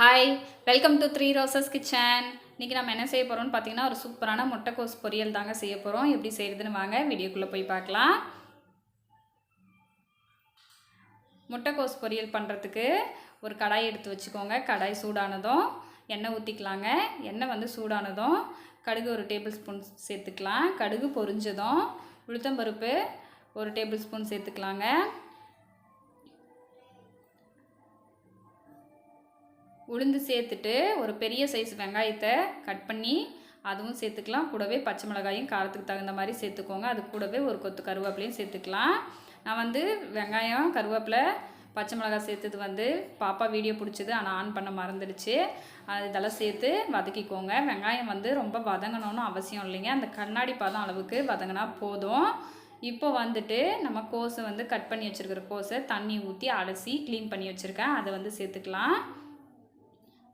Hi welcome to three roses kitchen இன்றைக்கி நம்ம என்ன செய்ய போகிறோம்னு பார்த்தீங்கன்னா ஒரு சூப்பரான முட்டைக்கோஸ் பொரியல் தாங்க செய்ய போகிறோம் எப்படி செய்கிறதுன்னு வாங்க வீடியோக்குள்ளே போய் பார்க்கலாம். முட்டைக்கோஸ் பொரியல் பண்ணுறதுக்கு ஒரு கடாய் எடுத்து வச்சுக்கோங்க. கடாய் சூடானதும் எண்ணெய் ஊற்றிக்கலாங்க எண்ணெய் வந்து சூடானதும் கடுகு ஒரு டேபிள் ஸ்பூன் சேர்த்துக்கலாம். கடுகு பொரிஞ்சதும் உளுத்தம்பருப்பு ஒரு டேபிள் ஸ்பூன் சேர்த்துக்கலாங்க. உளுந்து சேர்த்துட்டு ஒரு பெரிய சைஸ் வெங்காயத்தை கட் பண்ணி அதுவும் சேர்த்துக்கலாம். கூடவே பச்சை மிளகாயும் காரத்துக்கு தகுந்த மாதிரி சேர்த்துக்கோங்க. அது கூடவே ஒரு கொத்து கருவேப்பிலையும் சேர்த்துக்கலாம். நான் வந்து வெங்காயம் கருவேப்பிலை பச்சை மிளகாய் சேர்த்தது வந்து பாப்பா வீடியோ பிடிச்சது. ஆனால் ஆன் பண்ண மறந்துடுச்சு. இதெல்லாம் சேர்த்து வதக்கிக்கோங்க. வெங்காயம் வந்து ரொம்ப வதங்கணும்னு அவசியம் இல்லைங்க. அந்த கண்ணாடி பதம் அளவுக்கு வதங்கினா போதும். இப்போ வந்துட்டு நம்ம கோஸை வந்து கட் பண்ணி வச்சுருக்கிற கோஸை தண்ணி ஊற்றி அலசி க்ளீன் பண்ணி வச்சுருக்கேன். அதை வந்து சேர்த்துக்கலாம்.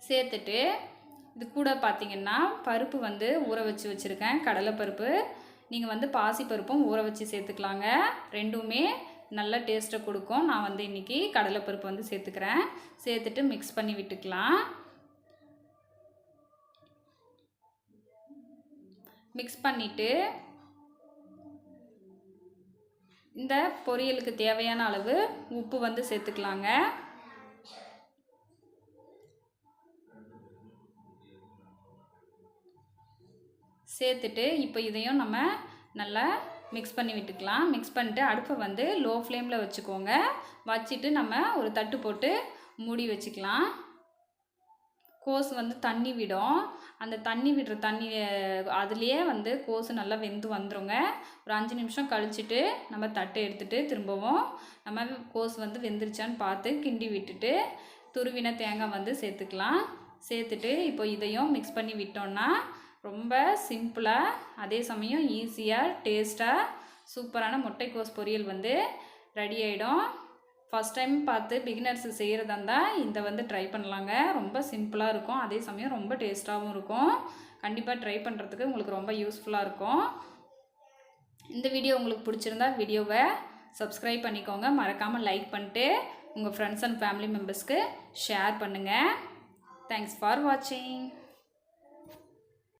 சேர்த்துட்டு இது கூட பார்த்திங்கன்னா பருப்பு வந்து ஊற வச்சு வச்சுருக்கேன். கடலைப்பருப்பு நீங்கள் வந்து பாசிப்பருப்பும் ஊற வச்சு சேர்த்துக்கலாங்க. ரெண்டுமே நல்ல டேஸ்ட்டை கொடுக்கும். நான் வந்து இன்றைக்கி கடலைப்பருப்பு வந்து சேர்த்துக்கிறேன். சேர்த்துட்டு மிக்ஸ் பண்ணி விட்டுக்கலாம். மிக்ஸ் பண்ணிவிட்டு இந்த பொரியலுக்கு தேவையான அளவு உப்பு வந்து சேர்த்துக்கலாங்க. சேர்த்துட்டு இப்போ இதையும் நம்ம நல்லா மிக்ஸ் பண்ணி விட்டுக்கலாம். மிக்ஸ் பண்ணிட்டு அடுப்பை வந்து லோ ஃப்ளேமில் வச்சுக்கோங்க. வச்சுட்டு நம்ம ஒரு தட்டு போட்டு மூடி வச்சுக்கலாம். கோஸ் வந்து தண்ணி விடும். அந்த தண்ணி விடுற தண்ணி அதுலேயே வந்து கோஸு நல்லா வெந்து வந்துடுங்க ஒரு அஞ்சு நிமிஷம் கழிச்சுட்டு நம்ம தட்டை எடுத்துகிட்டு திரும்பவும் நம்ம கோஸ் வந்து வெந்துருச்சான்னு பார்த்து கிண்டி விட்டுட்டு துருவின தேங்காய் வந்து சேர்த்துக்கலாம். சேர்த்துட்டு இப்போ இதையும் மிக்ஸ் பண்ணி விட்டோன்னா ரொம்ப சிம்பிளாக அதே சமயம் ஈஸியாக டேஸ்ட்டாக சூப்பரான முட்டைக்கோஸ் பொரியல் வந்து ரெடி ஆகிடும் ஃபஸ்ட் டைம் பார்த்து பிகினர்ஸ் செய்கிறதா இருந்தால் இந்த வந்து ட்ரை பண்ணலாங்க. ரொம்ப சிம்பிளாக இருக்கும். அதே சமயம் ரொம்ப டேஸ்ட்டாகவும் இருக்கும். கண்டிப்பாக ட்ரை பண்ணுறதுக்கு உங்களுக்கு ரொம்ப யூஸ்ஃபுல்லாக இருக்கும். இந்த வீடியோ உங்களுக்கு பிடிச்சிருந்தா வீடியோவை சப்ஸ்கிரைப் பண்ணிக்கோங்க. மறக்காமல் லைக் பண்ணிட்டு உங்கள் ஃப்ரெண்ட்ஸ் அண்ட் ஃபேமிலி மெம்பர்ஸ்க்கு ஷேர் பண்ணுங்கள் தேங்க்ஸ் ஃபார் வாட்சிங்